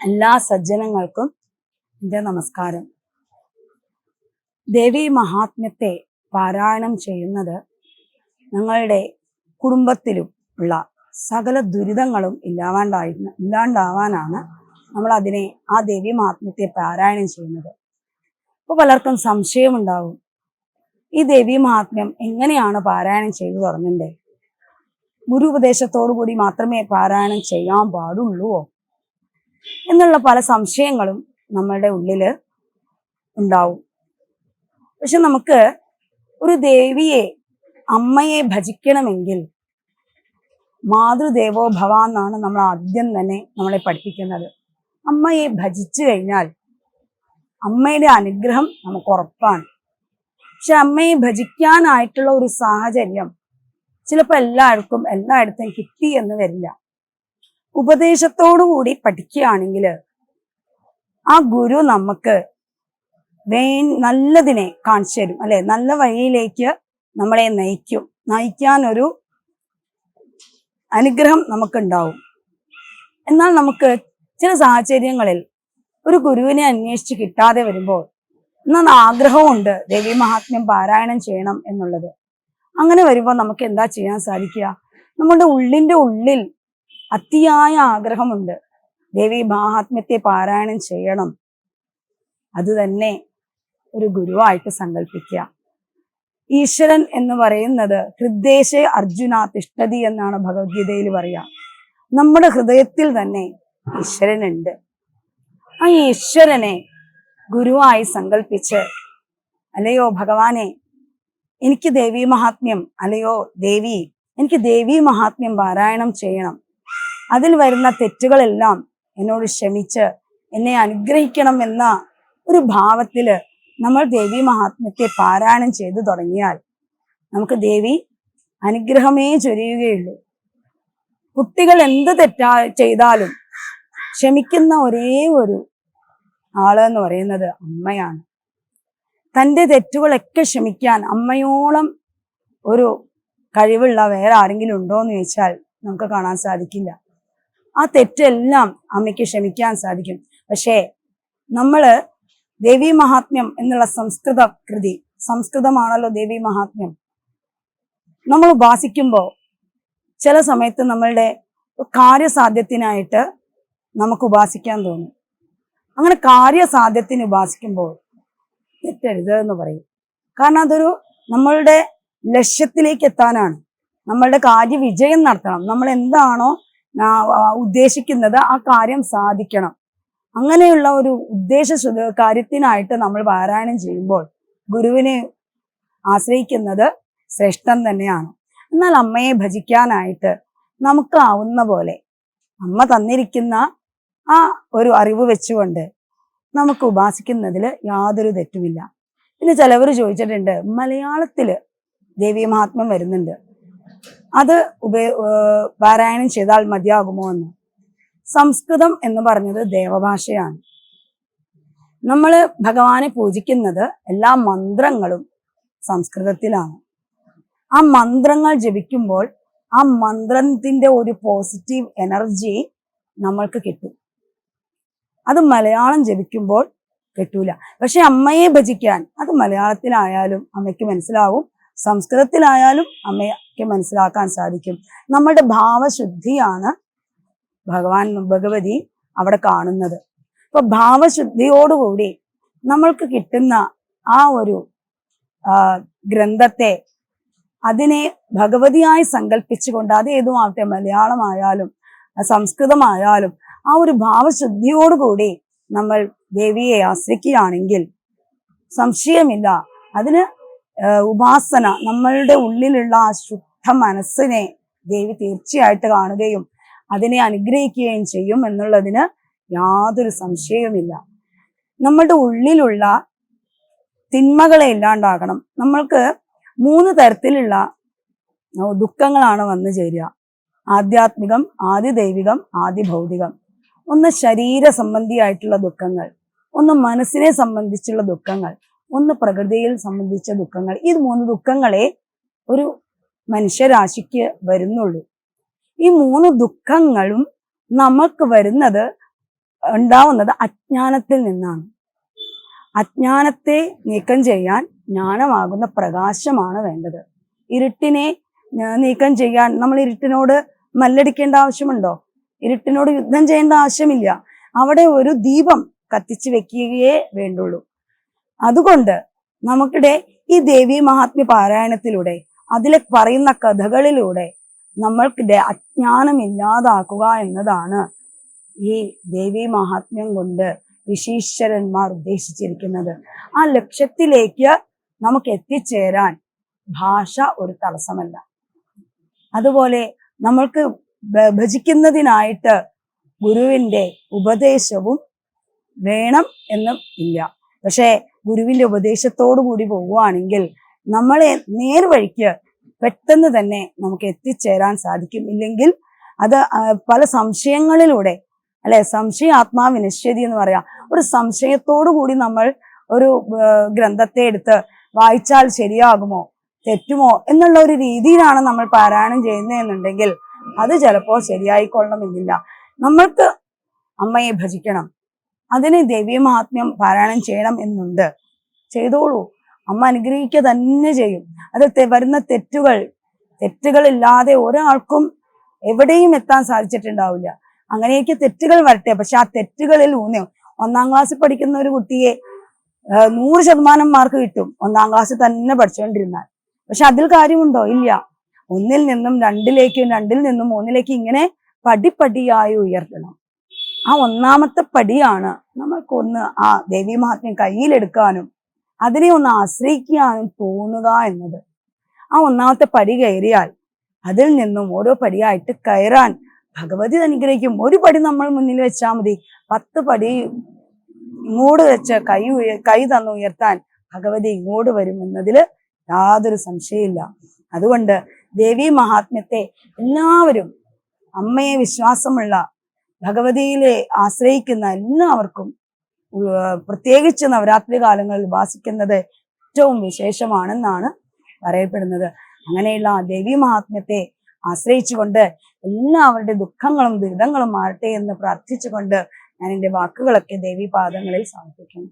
എല്ലാ സജ്ജനങ്ങൾക്കും എന്റെ നമസ്കാരം. ദേവി മഹാത്മ്യത്തെ പാരായണം ചെയ്യുന്നത് ഞങ്ങളുടെ കുടുംബത്തിലും ഉള്ള സകല ദുരിതങ്ങളും ഇല്ലാണ്ടായി ഇല്ലാണ്ടാവാനാണ് നമ്മൾ അതിനെ ആ ദേവി മഹാത്മ്യത്തെ പാരായണം ചെയ്യുന്നത്. ഇപ്പോൾ പലർക്കും സംശയമുണ്ടാവും ഈ ദേവി മഹാത്മ്യം എങ്ങനെയാണ് പാരായണം ചെയ്തു തുടങ്ങണ്ടേ? ഗുരു ഉപദേശത്തോടു കൂടി മാത്രമേ പാരായണം ചെയ്യാൻ പാടുള്ളൂവോ? എന്നുള്ള പല സംശയങ്ങളും നമ്മളുടെ ഉള്ളിൽ ഉണ്ടാവും. പക്ഷെ നമുക്ക് ഒരു ദേവിയെ അമ്മയെ ഭജിക്കണമെങ്കിൽ മാതൃദേവോ ഭവ എന്നാണ് നമ്മൾ ആദ്യം തന്നെ നമ്മളെ പഠിപ്പിക്കുന്നത്. അമ്മയെ ഭജിച്ചു കഴിഞ്ഞാൽ അമ്മയുടെ അനുഗ്രഹം നമുക്ക് ഉറപ്പാണ്. പക്ഷെ അമ്മയെ ഭജിക്കാനായിട്ടുള്ള ഒരു സാഹചര്യം ചിലപ്പോൾ എല്ലാവർക്കും എല്ലായിടത്തും കിട്ടി എന്ന് വരില്ല. ഉപദേശത്തോടു കൂടി പഠിക്കുകയാണെങ്കിൽ ആ ഗുരു നമുക്ക് വേ നല്ലതിനെ കാണിച്ചു തരും അല്ലെ? നല്ല വഴിയിലേക്ക് നമ്മളെ നയിക്കും. നയിക്കാൻ ഒരു അനുഗ്രഹം നമുക്കുണ്ടാവും. എന്നാൽ നമുക്ക് ചില സാഹചര്യങ്ങളിൽ ഒരു ഗുരുവിനെ അന്വേഷിച്ച് കിട്ടാതെ വരുമ്പോൾ എന്നാൽ ആഗ്രഹമുണ്ട് ദേവി മഹാത്മ്യം പാരായണം ചെയ്യണം എന്നുള്ളത്. അങ്ങനെ വരുമ്പോൾ നമുക്ക് എന്താ ചെയ്യാൻ സാധിക്കുക? നമ്മുടെ ഉള്ളിന്റെ ഉള്ളിൽ അതിയായ ആഗ്രഹമുണ്ട്. ദേവി മഹാത്മ്യത്തെ പാരായണം ചെയ്യണം. അത് തന്നെ ഒരു ഗുരുവായിട്ട് സങ്കല്പിക്കുക ഈശ്വരൻ എന്ന് പറയുന്നത് ഹൃദ്ദേശേ അർജുന തിഷ്ഠതി എന്നാണ് ഭഗവത്ഗീതയിൽ പറയുക. നമ്മുടെ ഹൃദയത്തിൽ തന്നെ ഈശ്വരനുണ്ട്. ആ ഈശ്വരനെ ഗുരുവായി സങ്കല്പിച്ച് അല്ലയോ ഭഗവാനെ എനിക്ക് ദേവീ മഹാത്മ്യം അല്ലയോ ദേവി എനിക്ക് ദേവീ മഹാത്മ്യം പാരായണം ചെയ്യണം. അതിൽ വരുന്ന തെറ്റുകളെല്ലാം എന്നോട് ക്ഷമിച്ച് എന്നെ അനുഗ്രഹിക്കണം എന്ന ഒരു ഭാവത്തിൽ നമ്മൾ ദേവി മഹാത്മ്യത്തെ പാരായണം ചെയ്തു തുടങ്ങിയാൽ നമുക്ക് ദേവി അനുഗ്രഹമേ ചൊരിയുകയുള്ളൂ. കുട്ടികൾ എന്ത് തെറ്റാ ചെയ്താലും ക്ഷമിക്കുന്ന ഒരേ ഒരു ആൾ എന്ന് പറയുന്നത് അമ്മയാണ്. തന്റെ തെറ്റുകളൊക്കെ ക്ഷമിക്കാൻ അമ്മയോളം ഒരു കഴിവുള്ള വേറെ ആരെങ്കിലും ഉണ്ടോ എന്ന് ചോദിച്ചാൽ നമുക്ക് കാണാൻ സാധിക്കില്ല. ആ തെറ്റെല്ലാം അമ്മയ്ക്ക് ക്ഷമിക്കാൻ സാധിക്കും. പക്ഷേ നമ്മൾ ദേവി മഹാത്മ്യം എന്നുള്ള സംസ്കൃത കൃതി സംസ്കൃതമാണല്ലോ ദേവി മഹാത്മ്യം. നമ്മൾ ഉപാസിക്കുമ്പോൾ ചില സമയത്ത് നമ്മളുടെ കാര്യസാധ്യത്തിനായിട്ട് നമുക്ക് ഉപാസിക്കാൻ തോന്നും. അങ്ങനെ കാര്യസാധ്യത്തിന് ഉപാസിക്കുമ്പോൾ തെറ്റരുത് എന്ന് പറയും. കാരണം അതൊരു നമ്മളുടെ ലക്ഷ്യത്തിലേക്ക് എത്താനാണ്. നമ്മളുടെ കാര്യവിജയം നടത്തണം. നമ്മൾ എന്താണോ ഉദ്ദേശിക്കുന്നത് ആ കാര്യം സാധിക്കണം. അങ്ങനെയുള്ള ഒരു ഉദ്ദേശ കാര്യത്തിനായിട്ട് നമ്മൾ പാരായണം ചെയ്യുമ്പോൾ ഗുരുവിനെ ആശ്രയിക്കുന്നത് ശ്രേഷ്ഠം തന്നെയാണ്. എന്നാൽ അമ്മയെ ഭജിക്കാനായിട്ട് നമുക്ക് ആവുന്ന പോലെ അമ്മ തന്നിരിക്കുന്ന ആ ഒരു അറിവ് വെച്ചുകൊണ്ട് നമുക്ക് ഉപാസിക്കുന്നതിൽ യാതൊരു തെറ്റുമില്ല. പിന്നെ ചിലവർ ചോദിച്ചിട്ടുണ്ട് മലയാളത്തിൽ ദേവീ വരുന്നുണ്ട്. അത് ഉപയോ പാരായണം ചെയ്താൽ മതിയാകുമോ എന്ന്. സംസ്കൃതം എന്ന് പറഞ്ഞത് ദേവഭാഷയാണ്. നമ്മൾ ഭഗവാനെ പൂജിക്കുന്നത് എല്ലാ മന്ത്രങ്ങളും സംസ്കൃതത്തിലാണ്. ആ മന്ത്രങ്ങൾ ജപിക്കുമ്പോൾ ആ മന്ത്രത്തിന്റെ ഒരു പോസിറ്റീവ് എനർജി നമ്മൾക്ക് കിട്ടും. അത് മലയാളം ജപിക്കുമ്പോൾ കിട്ടൂല. പക്ഷെ അമ്മയെ ഭജിക്കാൻ അത് മലയാളത്തിലായാലും അമ്മയ്ക്ക് മനസ്സിലാവും സംസ്കൃതത്തിലായാലും അമ്മയ്ക്ക് മനസ്സിലാക്കാൻ സാധിക്കും. നമ്മളുടെ ഭാവശുദ്ധിയാണ് ഭഗവാൻ ഭഗവതി അവിടെ കാണുന്നത്. ഇപ്പൊ ഭാവശുദ്ധിയോടുകൂടി നമ്മൾക്ക് കിട്ടുന്ന ആ ഒരു ഗ്രന്ഥത്തെ അതിനെ ഭഗവതിയായി സങ്കല്പിച്ചുകൊണ്ട് അത് ഏതുമാവട്ടെ മലയാളമായാലും സംസ്കൃതമായാലും ആ ഒരു ഭാവശുദ്ധിയോടുകൂടി നമ്മൾ ദേവിയെ ആശ്രയിക്കുകയാണെങ്കിൽ സംശയമില്ല. അതിന് ഉപാസന നമ്മളുടെ ഉള്ളിലുള്ള ആ ശുദ്ധ മനസ്സിനെ ദേവി തീർച്ചയായിട്ട് കാണുകയും അതിനെ അനുഗ്രഹിക്കുകയും ചെയ്യും എന്നുള്ളതിന് യാതൊരു സംശയവുമില്ല. നമ്മളുടെ ഉള്ളിലുള്ള തിന്മകളെ ഇല്ലാണ്ടാകണം. നമ്മൾക്ക് മൂന്ന് തരത്തിലുള്ള ദുഃഖങ്ങളാണ് വന്നു ചേരുക. ആധ്യാത്മികം ആദ്യ ദൈവികം ആദ്യ ഭൗതികം ഒന്ന് ശരീര സംബന്ധിയായിട്ടുള്ള ദുഃഖങ്ങൾ. ഒന്ന് മനസ്സിനെ സംബന്ധിച്ചുള്ള ദുഃഖങ്ങൾ. ഒന്ന് പ്രകൃതിയിൽ സംബന്ധിച്ച ദുഃഖങ്ങൾ. ഈ മൂന്ന് ദുഃഖങ്ങളെ ഒരു മനുഷ്യരാശിക്ക് വരുന്നുള്ളൂ. ഈ മൂന്ന് ദുഃഖങ്ങളും നമുക്ക് വരുന്നത് ഉണ്ടാവുന്നത് അജ്ഞാനത്തിൽ നിന്നാണ്. അജ്ഞാനത്തെ നീക്കം ചെയ്യാൻ ജ്ഞാനമാകുന്ന പ്രകാശമാണ് വേണ്ടത്. ഇരുട്ടിനെ നീക്കം ചെയ്യാൻ നമ്മൾ ഇരുട്ടിനോട് മല്ലടിക്കേണ്ട ആവശ്യമുണ്ടോ? ഇരുട്ടിനോട് യുദ്ധം ചെയ്യേണ്ട ആവശ്യമില്ല. അവിടെ ഒരു ദീപം കത്തിച്ചു വെക്കുകയേ വേണ്ടുള്ളൂ. അതുകൊണ്ട് നമുക്കിടെ ഈ ദേവി മഹാത്മ്യ പാരായണത്തിലൂടെ അതിലെ പറയുന്ന കഥകളിലൂടെ നമ്മൾക്ക് അജ്ഞാനം ഇല്ലാതാക്കുക എന്നതാണ് ഈ ദേവി മഹാത്മ്യം കൊണ്ട് ഋഷീശ്വരന്മാർ ഉദ്ദേശിച്ചിരിക്കുന്നത്. ആ ലക്ഷ്യത്തിലേക്ക് നമുക്ക് എത്തിച്ചേരാൻ ഭാഷ ഒരു തടസ്സമല്ല. അതുപോലെ നമ്മൾക്ക് ഭജിക്കുന്നതിനായിട്ട് ഗുരുവിന്റെ ഉപദേശവും വേണം എന്നും ഇല്ല. പക്ഷേ ഗുരുവിന്റെ ഉപദേശത്തോടു കൂടി പോവുകയാണെങ്കിൽ നമ്മളെ നേർവഴിക്ക് പെട്ടെന്ന് തന്നെ നമുക്ക് എത്തിച്ചേരാൻ സാധിക്കും. ഇല്ലെങ്കിൽ അത് പല സംശയങ്ങളിലൂടെ അല്ലെ സംശയ ആത്മാവിനശ്വതി എന്ന് പറയാം. ഒരു സംശയത്തോടു കൂടി നമ്മൾ ഒരു ഗ്രന്ഥത്തെ എടുത്ത് വായിച്ചാൽ ശരിയാകുമോ തെറ്റുമോ എന്നുള്ള ഒരു രീതിയിലാണ് നമ്മൾ പാരായണം ചെയ്യുന്നതെന്നുണ്ടെങ്കിൽ അത് ചിലപ്പോൾ ശരിയായിക്കൊള്ളണമെന്നില്ല. നമ്മൾക്ക് അമ്മയെ ഭജിക്കണം. അതിന് ദേവീയമാത്മ്യം പാരായണം ചെയ്യണം എന്നുണ്ട്. ചെയ്തോളൂ. അമ്മ അനുഗ്രഹിക്കുക തന്നെ ചെയ്യും. അത് വരുന്ന തെറ്റുകൾ തെറ്റുകളില്ലാതെ ഒരാൾക്കും എവിടെയും എത്താൻ സാധിച്ചിട്ടുണ്ടാവില്ല. അങ്ങനെയൊക്കെ തെറ്റുകൾ വരട്ടെ. പക്ഷെ ആ തെറ്റുകളിൽ ഊന്നി ഒന്നാം ക്ലാസ്സിൽ പഠിക്കുന്ന ഒരു കുട്ടിയെ നൂറ് ശതമാനം മാർക്ക് കിട്ടും. ഒന്നാം ക്ലാസ്സിൽ തന്നെ പഠിച്ചുകൊണ്ടിരുന്നാൽ പക്ഷെ അതിൽ കാര്യമുണ്ടോ? ഇല്ല. ഒന്നിൽ നിന്നും രണ്ടിലേക്കും രണ്ടിൽ നിന്നും മൂന്നിലേക്ക് ഇങ്ങനെ പടിപ്പടിയായി ഉയർത്തണം. ആ ഒന്നാമത്തെ പടിയാണ് നമ്മൾക്കൊന്ന് ആ ദേവീ മഹാത്മ്യം കയ്യിലെടുക്കാനും അതിനെ ഒന്ന് ആശ്രയിക്കാനും തോന്നുക എന്നത്. ആ ഒന്നാമത്തെ പടി കയറിയാൽ അതിൽ നിന്നും ഓരോ പടിയായിട്ട് കയറാൻ ഭഗവതി അനുഗ്രഹിക്കും. ഒരു പടി നമ്മൾ മുന്നിൽ വെച്ചാൽ മതി. പത്ത് പടി ഇങ്ങോട്ട് വെച്ച് കൈ കൈ തന്നു ഉയർത്താൻ ഭഗവതി ഇങ്ങോട്ട് വരും എന്നതിൽ യാതൊരു സംശയമില്ല അതുകൊണ്ട് ദേവി മഹാത്മ്യത്തെ എല്ലാവരും അമ്മയെ വിശ്വാസമുള്ള ഭഗവതിയിലെ ആശ്രയിക്കുന്ന എല്ലാവർക്കും പ്രത്യേകിച്ച് നവരാത്രി കാലങ്ങളിൽ ഉപാസിക്കുന്നത് ഏറ്റവും വിശേഷമാണെന്നാണ് പറയപ്പെടുന്നത്. അങ്ങനെയുള്ള ദേവി മഹാത്മ്യത്തെ ആശ്രയിച്ചുകൊണ്ട് എല്ലാവരുടെ ദുഃഖങ്ങളും ദുരിതങ്ങളും മാറട്ടെ എന്ന് പ്രാർത്ഥിച്ചുകൊണ്ട് ഞാൻ എന്റെ വാക്കുകളൊക്കെ ദേവി പാദങ്ങളിൽ സമർപ്പിക്കുന്നു.